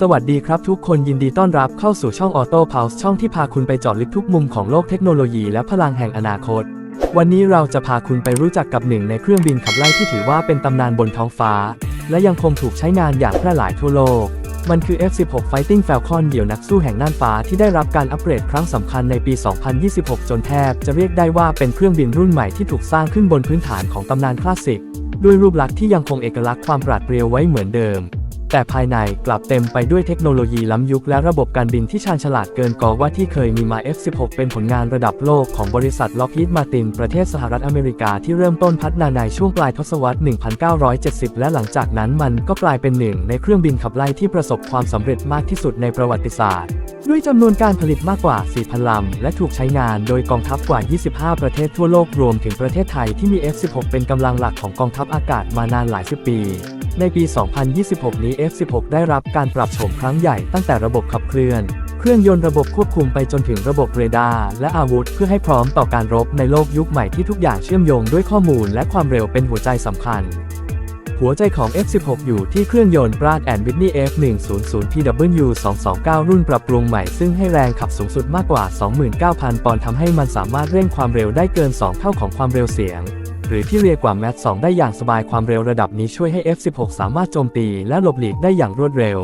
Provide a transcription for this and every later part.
สวัสดีครับทุกคนยินดีต้อนรับเข้าสู่ช่อง Auto Pulse ช่องที่พาคุณไปเจาะลึกทุกมุมของโลกเทคโนโลยีและพลังแห่งอนาคต วันนี้เราจะพาคุณไปรู้จักกับหนึ่งในเครื่องบินขับไล่ที่ถือว่าเป็นตำนานบนท้องฟ้า และยังคงถูกใช้งานอย่างแพร่หลายทั่วโลก มันคือ F-16 Fighting Falcon เดี่ยวนักสู้แห่งน่านฟ้าที่ได้รับการอัปเกรดครั้งสำคัญในปี 2026 จนแทบจะเรียกได้ว่าเป็นเครื่องบินรุ่นใหม่ที่ถูกสร้างขึ้นบนพื้นฐานของตำนานคลาสสิกด้วยรูปลักษณ์ที่ยังคงเอกลักษณ์ความปราดเปรียวไว้เหมือนเดิม แต่ภายในกลับเต็มไปด้วยเทคโนโลยีล้ำยุคและระบบการบินที่ชาญฉลาดเกินกว่าที่เคยมีมา F-16 เป็นผลงานระดับโลกของบริษัท Lockheed Martin ประเทศสหรัฐอเมริกาที่เริ่มต้นพัฒนาในช่วงปลายทศวรรษ 1970 และหลังจากนั้นมันก็กลายเป็นหนึ่งในเครื่องบินขับไล่ที่ประสบความสำเร็จมากที่สุดในประวัติศาสตร์ ด้วยจำนวนการผลิตมากกว่า 4,000 ลำ และถูกใช้งานโดยกองทัพกว่า 25 ประเทศทั่วโลกรวมถึงประเทศไทยที่มี F-16 เป็นกำลังหลักของกองทัพอากาศมานานหลายสิบปี ในปี 2026 นี้ F-16 ได้รับการปรับโฉมครั้งใหญ่ตั้งแต่ระบบขับเคลื่อน เครื่องยนต์ระบบควบคุมไปจนถึงระบบเรดาร์และอาวุธเพื่อให้พร้อมต่อการรบในโลกยุคใหม่ที่ทุกอย่างเชื่อมโยงด้วยข้อมูลและความเร็วเป็นหัวใจสำคัญ หัวใจของ F16 อยู่ที่เครื่องยนต์ Pratt Whitney F100PW 229 รุ่นปรับปรุงใหม่ซึ่งให้แรงขับสูงสุดมากกว่า 29,000 ปอนด์ทำให้มันสามารถเร่งความเร็วได้เกิน 2 เท่าของความเร็วเสียง หรือที่เรียกว่า Mach 2ได้อย่างสบายความเร็วระดับนี้ช่วยให้ F16 สามารถโจมตีและหลบหลีกได้อย่างรวดเร็ว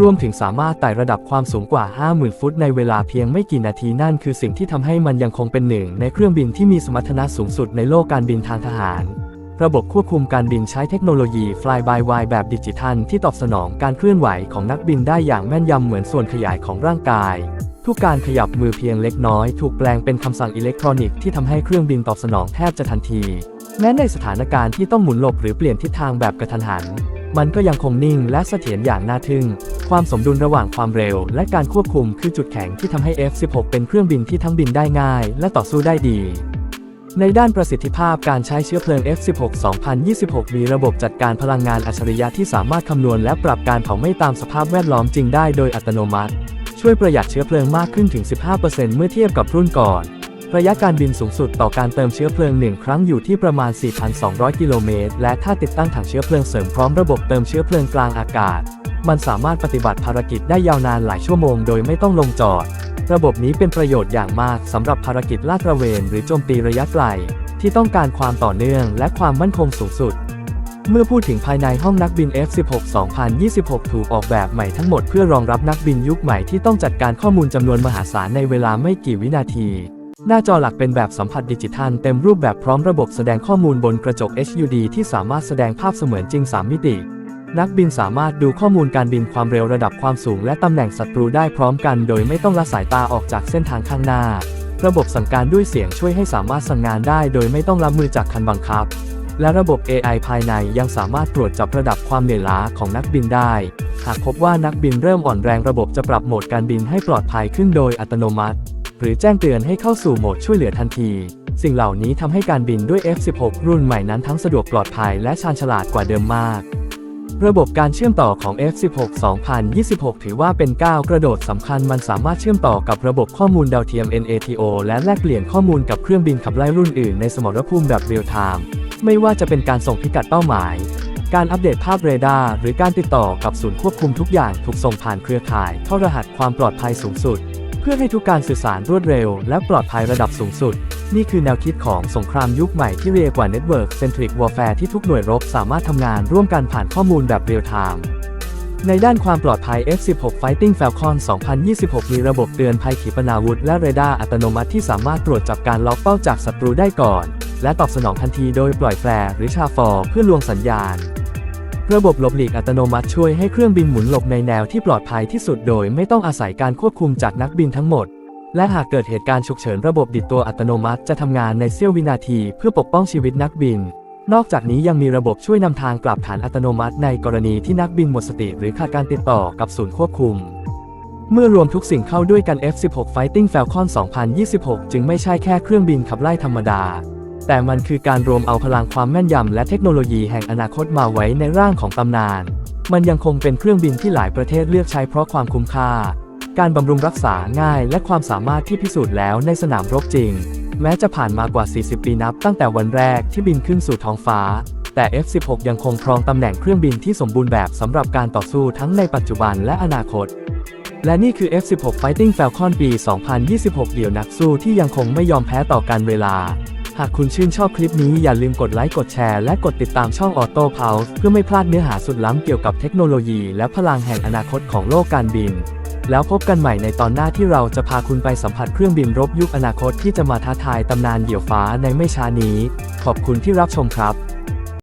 รวมถึงสามารถไต่ระดับความสูงกว่า 50,000 ฟุตในเวลาเพียงไม่กี่นาทีนั่นคือสิ่งที่ทำให้มันยังคงเป็นหนึ่งในเครื่องบินที่มีสมรรถนะสูงสุดในโลกการบินทางทหารระบบควบคุมการบินใช้เทคโนโลยี Fly by Wire แบบดิจิทัล ที่ตอบสนองการเคลื่อนไหวของนักบินได้อย่างแม่นยำเหมือนส่วนขยายของร่างกาย ทุกการขยับมือเพียงเล็กน้อย ถูกแปลงเป็นคำสั่งอิเล็กทรอนิกส์ที่ทำให้เครื่องบินตอบสนองแทบจะทันที แม้ในสถานการณ์ที่ต้องหมุนหลบหรือเปลี่ยนทิศทางแบบกระทันหัน มันก็ยังคงนิ่งและเสถียรอย่างน่าทึ่ง ความสมดุลระหว่างความเร็ว และการควบคุมคือจุดแข็งที่ทำให้ F-16 เป็นเครื่องบินที่ทั้งบินได้ง่าย และต่อสู้ได้ดี ในด้านประสิทธิภาพการใช้เชื้อเพลิง F16 2026 มีระบบจัดการพลังงานอัจฉริยะที่สามารถคำนวณและปรับการเผาไหม้ตามสภาพแวดล้อมจริงได้โดยอัตโนมัติ ช่วยประหยัดเชื้อเพลิงมากขึ้นถึง 15%เมื่อเทียบกับรุ่นก่อน ระยะการบินสูงสุดต่อการเติมเชื้อเพลิงหนึ่งครั้งอยู่ที่ประมาณ 4,200 กิโลเมตร และถ้าติดตั้งถังเชื้อเพลิงเสริมพร้อมระบบเติมเชื้อเพลิงกลางอากาศ มันสามารถปฏิบัติภารกิจได้ยาวนานหลายชั่วโมงโดยไม่ต้องลงจอด ระบบนี้เป็นประโยชน์อย่างมากสำหรับภารกิจลาดตระเวน หรือโจมตีระยะไกล ที่ต้องการความต่อเนื่องและความมั่นคงสูงสุด เมื่อพูดถึงภายในห้องนักบิน F16 2026 ถูกออกแบบใหม่ทั้งหมดเพื่อรองรับนักบินยุคใหม่ที่ต้องจัดการข้อมูลจำนวนมหาศาลในเวลาไม่กี่วินาที หน้าจอหลักเป็นแบบสัมผัสดิจิทัลเต็มรูปแบบพร้อมระบบแสดงข้อมูลบนกระจก HUD ที่สามารถแสดงภาพเสมือนจริง 3 มิติ นักบินสามารถดูข้อมูลการบินความเร็วระดับความสูง และตำแหน่งศัตรูได้พร้อมกัน โดยไม่ต้องละสายตาออกจากเส้นทางข้างหน้า ระบบสั่งการด้วยเสียงช่วยให้สามารถสั่งงานได้ โดยไม่ต้องรับมือจากคันบังคับ และระบบ AI ภายในยังสามารถตรวจจับระดับความเหนื่อยล้าของนักบินได้ หากพบว่านักบินเริ่มอ่อนแรงระบบจะปรับโหมดการบินให้ปลอดภัยขึ้นโดยอัตโนมัติ หรือแจ้งเตือนให้เข้าสู่โหมดช่วยเหลือทันที สิ่งเหล่านี้ทำให้การบินด้วย F16 รุ่นใหม่นั้นทั้งสะดวกปลอดภัยและชาญฉลาดกว่าเดิมมาก ระบบการเชื่อมต่อของ F16 2026 ถือว่าเป็นก้าวกระโดดสำคัญมันสามารถเชื่อมต่อกับระบบข้อมูลดาวเทียม NATO และแลกเปลี่ยนข้อมูลกับเครื่องบินขับไล่รุ่นอื่นในสมรภูมิแบบเรียลไทม์ไม่ว่าจะเป็นการส่งพิกัดเป้าหมาย การอัปเดตภาพเรดาร์หรือการติดต่อกับศูนย์ควบคุมทุกอย่างถูกส่งผ่านเครือข่ายเข้ารหัสความปลอดภัยสูงสุด พื่อให้ทุกการสื่อสารรวดเร็ว และปลอดภัยระดับสูงสุด นี่คือแนวคิดของสงครามยุคใหม่ที่เรียกว่า Network Centric Warfare ที่ทุกหน่วยรบสามารถทำงานร่วมกันผ่านข้อมูลแบบเรียลไทม์ในด้านความปลอดภัย F16 Fighting Falcon 2026 มีระบบเตือนภัยขีปนาวุธและเรดาร์อัตโนมัติที่สามารถตรวจจับการล็อกเป้าจากศัตรูได้ก่อน และตอบสนองทันทีโดยปล่อยแฟร์หรือชาฟอร์เพื่อลวงสัญญาณ ระบบหลบหลีกอัตโนมัติช่วยให้เครื่องบินหมุนหลบในแนวที่ปลอดภัยที่สุดโดยไม่ต้องอาศัยการควบคุมจากนักบินทั้งหมด และหากเกิดเหตุการณ์ฉุกเฉินระบบดิดตัวอัตโนมัติจะทำงานในเสี้ยววินาทีเพื่อปกป้องชีวิตนักบิน นอกจากนี้ยังมีระบบช่วยนำทางกลับฐานอัตโนมัติในกรณีที่นักบินหมดสติหรือขาดการติดต่อกับศูนย์ควบคุม เมื่อรวมทุกสิ่งเข้าด้วยกัน F16 Fighting Falcon 2026 จึงไม่ใช่แค่เครื่องบินขับไล่ธรรมดา แต่มันคือการรวมเอาพลังความแม่นยำและเทคโนโลยีแห่งอนาคตมาไว้ในร่างของตำนาน มันยังคงเป็นเครื่องบินที่หลายประเทศเลือกใช้เพราะความคุ้มค่า การบำรุงรักษาง่ายและความสามารถที่พิสูจน์แล้วในสนามรบจริง แม้จะผ่านมากว่า 40 ปีนับตั้งแต่วันแรกที่บินขึ้นสู่ท้องฟ้า แต่ F-16 ยังคงครองตำแหน่งเครื่องบินที่สมบูรณ์แบบสำหรับการต่อสู้ทั้งในปัจจุบันและอนาคตและนี่คือ F-16 Fighting Falcon ปี 2026 เดี่ยวนักสู้ที่ยังคงไม่ยอมแพ้ต่อการเวลา หากคุณชื่นชอบคลิปนี้อย่าลืมกดไลค์กดแชร์และกดติดตามช่อง Auto Pulse เพื่อไม่พลาดเนื้อหาสุดล้ำเกี่ยวกับเทคโนโลยีและพลังแห่งอนาคตของโลกการบิน แล้วพบกันใหม่ในตอนหน้าที่เราจะพาคุณไปสัมผัสเครื่องบินรบยุคอนาคตที่จะมาท้าทายตำนานเดี่ยวฟ้าในไม่ช้านี้ ขอบคุณที่รับชมครับ